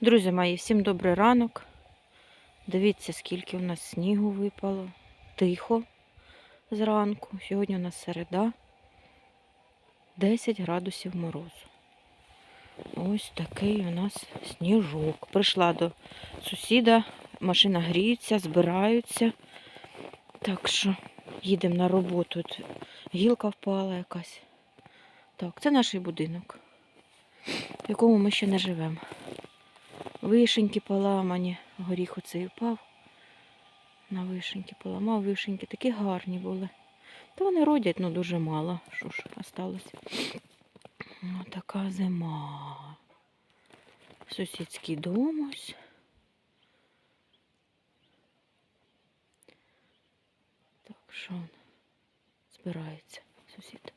Друзі мої, всім добрий ранок. Дивіться, скільки у нас снігу випало. Тихо зранку. Сьогодні у нас середа. 10 градусів морозу. Ось такий у нас сніжок. Прийшла до сусіда, машина гріється, збираються. Так що їдемо на роботу. Тут гілка впала якась. Так, це наш будинок, в якому ми ще не живемо. Вишеньки поламані, горіх оцей впав. На вишеньки поламав, вишеньки такі гарні були. Та вони родять, ну дуже мало. Що ж осталось? Ну, така зима. Сусідський дом ось. Так, що збирається сусід.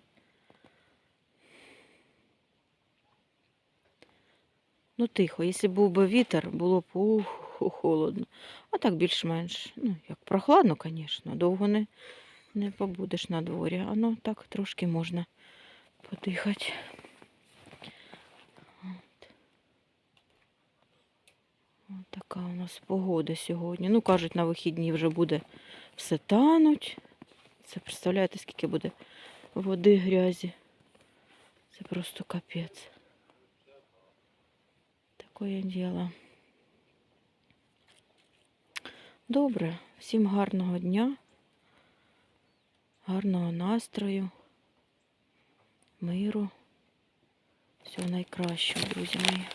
Ну, тихо, якщо був би вітер, було б ух, холодно. А так більш-менш. Ну, як прохладно, звісно, довго не, не побудеш на дворі. А ну так трошки можна подихати. От. От така у нас погода сьогодні. Ну, кажуть, на вихідні вже буде все тануть. Це представляєте, скільки буде води, грязі. Це просто капець. Такое діло. Добре, всім гарного дня, гарного настрою, миру. Всього найкращого, друзі мої.